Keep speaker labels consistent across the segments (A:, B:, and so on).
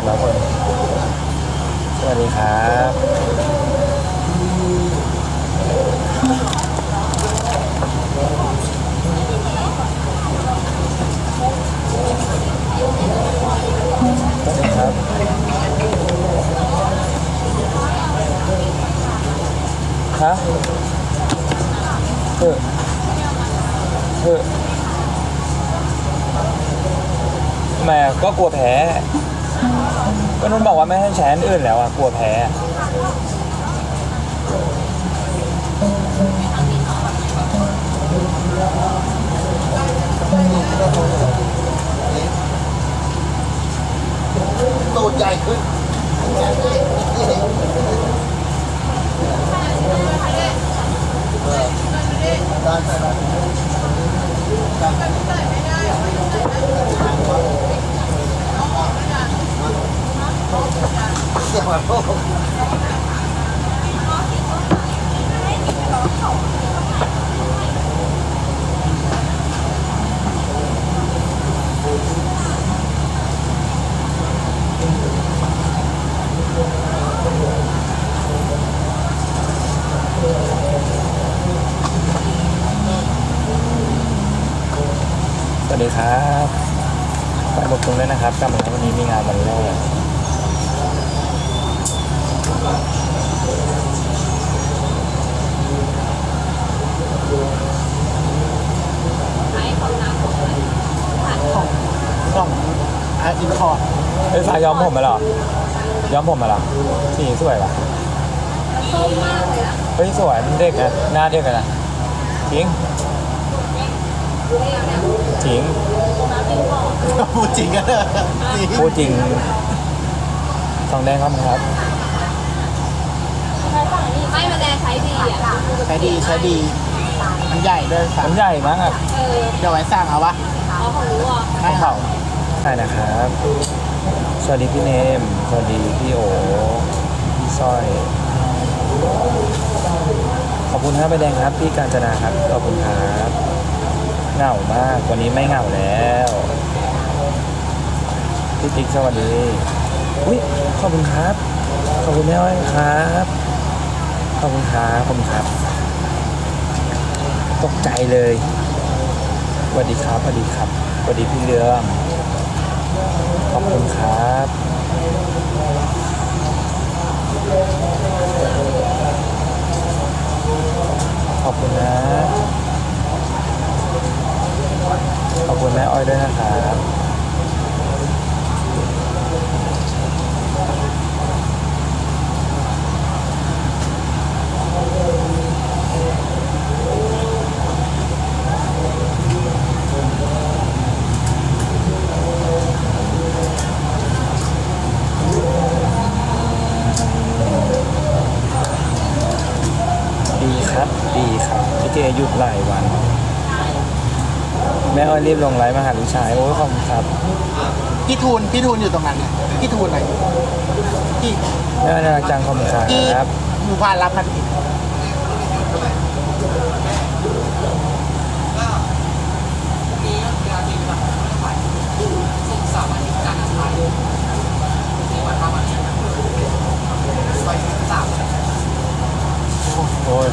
A: ดร้อยคนสวัสดีครับสวัสดีครับฮะเออเออแม่ก็กลัวแพ้ ก็นุ่นบอกว่าไม่ให้แชร์อันอื่นแล้วอะกลัวแพ้โตู
B: ดใหญ่ขึ้นได้ได้ได้เสียงแบบโอ้โห
A: สวัส ดีครับฝากบอกตรงด้วยนะครับกลับมาแล้ววันนี้มีงานวันแรก
B: ของอาอินคอร์ด
A: เอ้ยฟ้าย้อมผมมาเหรอ ย้อมผมมาเหรอสีสวยปะเฮ้ยสวยมันเด็กอะหน้าเด็กอะนะจริง จริง
B: พูดจริงกันเลยจริง
A: พูดจริงทองแดงครับครับ
C: ไม่มันแดงใช้ดีอะ
B: ใช้ดีใช้ดี มันใหญ่ด้วยสั
A: มันใหญ่มาก
C: เออ
B: เดี๋ยวไว้สั่งเอาวะ
C: เอาของรู้อะ
B: ไม่
A: เข่า
B: เอา
A: ใช่นะครับ สวัสดีพี่เนม สวัสดีพี่โอพี่สร้อย ขอบคุณครับใบแดงครับ พี่กาญจนาครับ ขอบคุณครับ เหงามาก วันนี้ไม่เหงาแล้วพี่ติ๊กสวัสดีอุ้ยขอบคุณครับ ขอบคุณแม่อ้อยครับ ขอบคุณครับขอบคุณครับ ตกใจเลยสวัสดีครับสวัสดีครับสวัสดีพี่เรือง ขอบคุณครับขอบคุณนะ ขอบคุณแม่อ้อยด้วยนะครับ ดีครับ ดีครับพี่เจหยุดหลายวัน แม่อ้อย รีบลงไลฟ์มาหาลูกชายโอ้ยขอบคุณครับ
B: พี่ทูนพี่ทูนอยู่ตรงนั้นเนี่ยพี่ทูนไหนพี่
A: แม่อ้อยน่ารักจังขอบคุณค
B: พี่
A: รับ
B: หมู่บ้านรับมันผิด
A: โอ้ย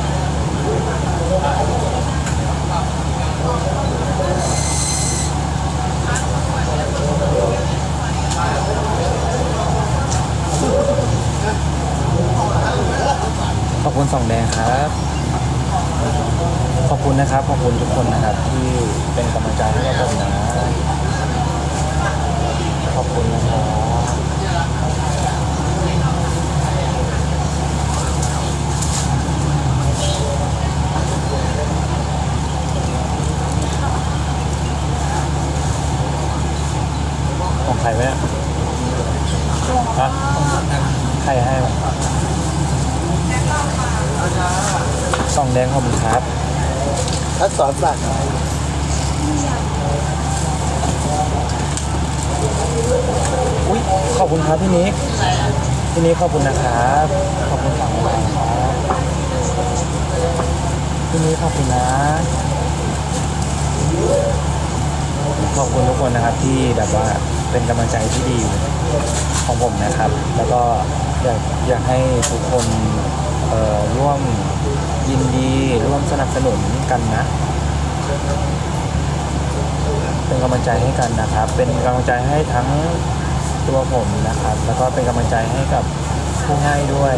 A: ขอบคุณ สองแดงครับ ขอบคุณนะครับ ขอบคุณทุกคนนะครับ ที่เป็นกำลังใจให้กับผมนะ ขอบคุณนะครับของใครไหมเนี่ยฮะใครให้มาส่อง แดงขอบคุณครับ
B: ถ้าสอนสัตว์
A: อุ้ยขอบคุณครับพี่นิกพี่นิกขอบคุณนะครับขอบคุณสองแดงครับพี่นิกขอบคุณนะขอบคุณทุกคนนะครับที่แบบว่าเป็นกำลังใจที่ดีของผมนะครับ แล้วก็อยากอยากให้ทุกคนร่วม ยินดีร่วมสนับสนุนกันนะ เป็นกำลังใจให้กันนะครับ เป็นกำลังใจให้ทั้งตัวผมนะครับ แล้วก็เป็นกำลังใจให้กับผู้ให้ด้วย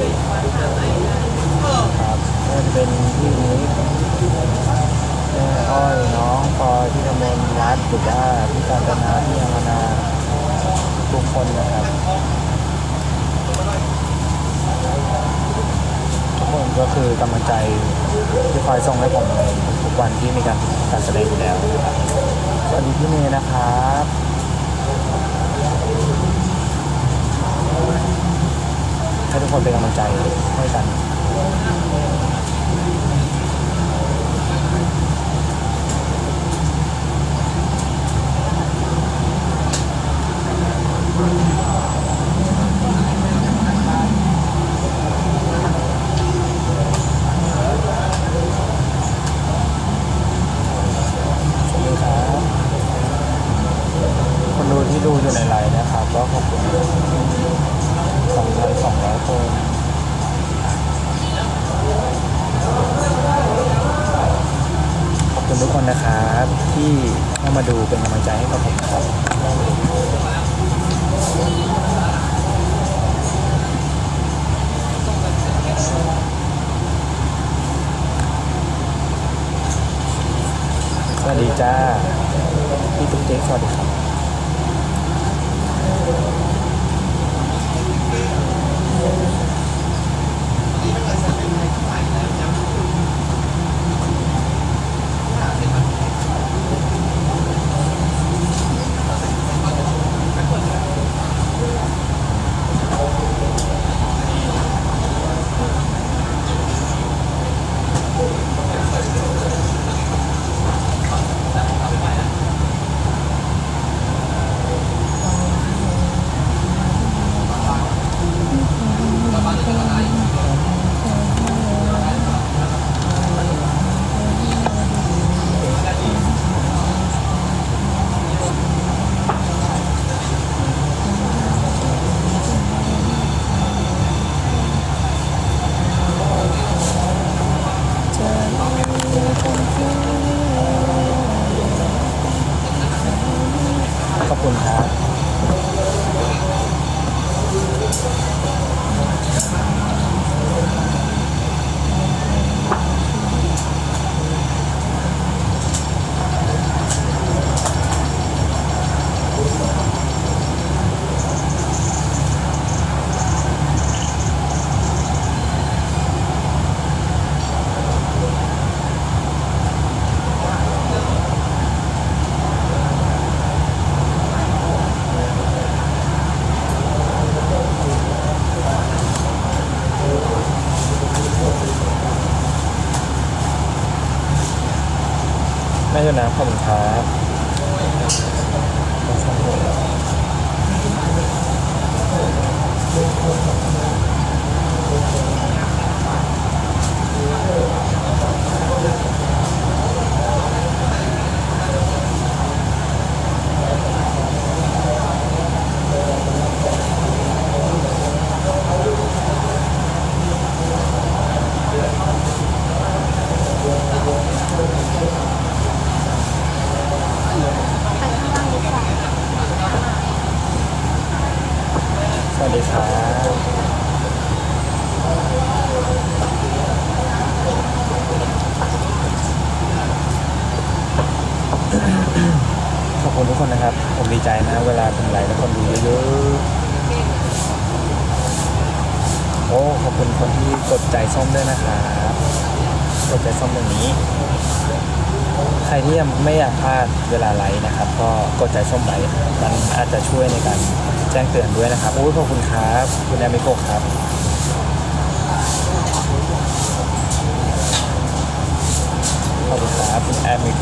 A: ครับไม่ว่าจะเป็นพี่นี้แม่อ้อยน้องปอยพี่กมลวัดหรือว่าพี่การจนาพี่อมนาทุกคนนะครับ ทุ ก็คือกำลังใจที่คอยส่งให้ผมในทุกวันที่มีการการแสดงอยู่แล้วนะครับสวัสดีพี่เมย์นะครับให้ทุกคนเป็นกำลังใจให้กันสวัสดีครับ คนดูที่ดูอยู่ในไลน์นะครับ ก็ขอบคุณสองพันสองร้อยคน ขอบคุณทุกคนนะครับ ที่เข้ามา ดูเป็นกำลังใจให้กับผมครับสวัสดีจ้าพี่ตุ๊กเจ๊สวัสดีครับ แม่ยนน้ำขอบคุณครับสวัสดีครับขอบคุณทุกคนนะครับ ผมดีใจนะเวลาผมไลฟ์แล้วคนดูเยอะๆ โอ้ ขอบ คุณคนที่กดใจส้มด้วยนะครับกดใจส้มตรงนี้ ใครที่ยังไม่อยากพลาดเวลาไลฟ์นะครับ ก็กดใจส้มไลฟ์มันอาจจะช่วยในการแจ้งเตือนด้วยนะครับโอ้ยขอบคุณครับคุณแอมิโกะครับขอบคุณครับคุณแอมิโก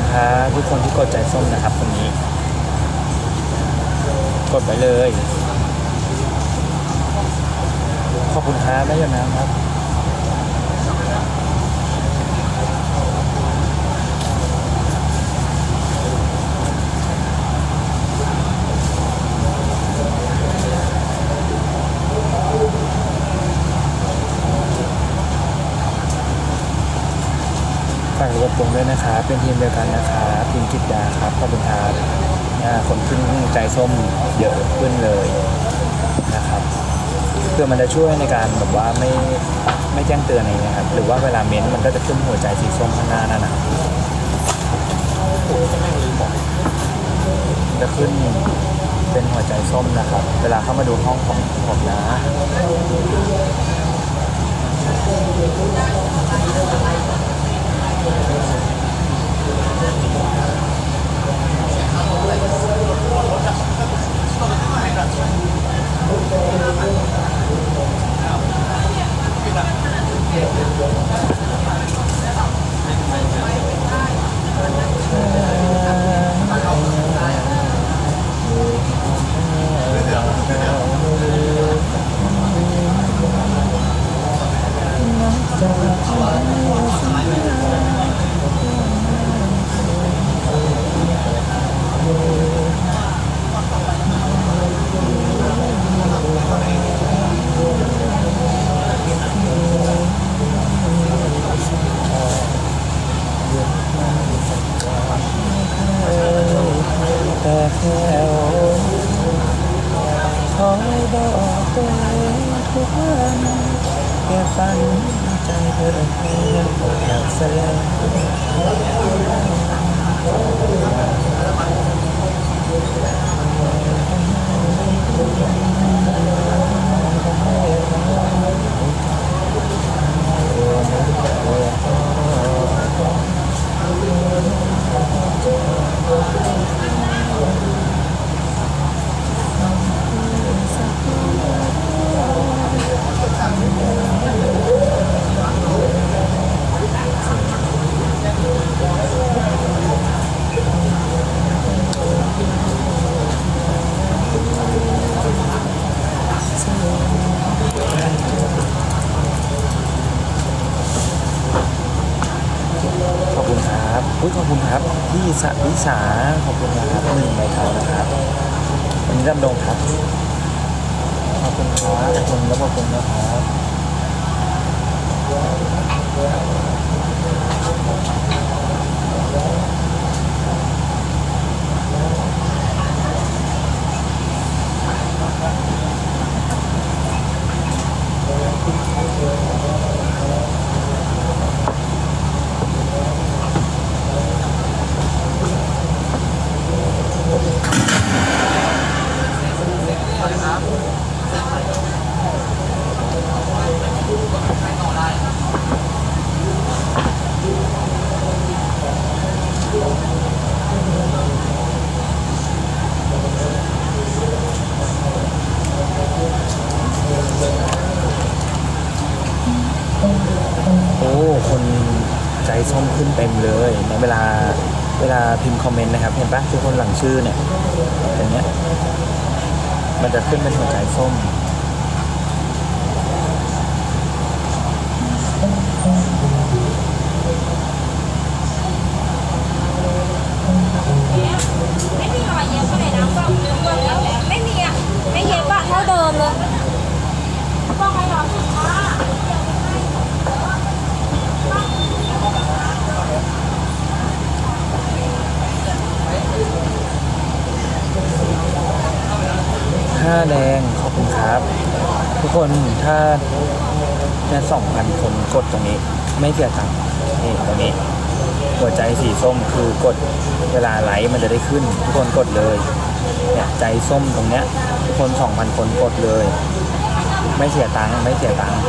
A: คุณครับทุกคนที่กดใจส้มนะครับคนนี้ กดไปเลย ขอบคุณครับแม่ยานะครับ ฝากรับวงด้วยนะครับเป็นทีมเดียวกันนะครับทีมกิจดาครับขอบคุณครับอ่าคนขึ้นใจส้มเยอะขึ้นเลยนะครับเพื่อมันจะช่วยในการแบบว่าไม่ไม่แจ้งเตือนอะไรนะครับ หรือว่าเวลาเม้นมันก็จะขึ้นหัวใจสีส้มข้างหน้านั่นนะจะขึ้นเป็นหัวใจส้มนะครับ เวลาเข้ามาดูห้องของผมนะ แต่แค่คอ แค่ฝันใจเธอให้อยากแสลงขอบคุณครับอุ้ยขอบคุณครับพี่สะวิสาขอบคุณนะครับหนึ่งใบเทานะครับวันนี้ ดำดงครับ ขอบคุณครับขอบคุณแล้วขอบคุณนะครับโอ้ คนใจส้มขึ้นเต็มเลยในเวลาเวลา พิมพ์คอมเมนต์นะครับ เห็นปะทุกคนหลังชื่อเนี่ยอย่างเงี้ยมันจะขึ้นเป็นหัวใจส้ม
C: มีรอยเย็บก็เลยนะก็ไม่มีอะ ไม่เย็บอะเท่าเดิมเลยบอกให้เราถึงว่า
A: ห้าแดงขอบคุณครับ ทุ ถ้าเนี่ยสองพันคนกดตรงนี้ ไม่เสียตังค์นี่ตรงนี้ หัวใจสีส้มคือกดเวลาไลฟ์มันจะได้ขึ้น ทุกคนกดเลยเนี่ยใจส้มตรงเนี้ย ทุกคนสองพันคนกดเลย ไม่เสียตังค์ไม่เสียตังค์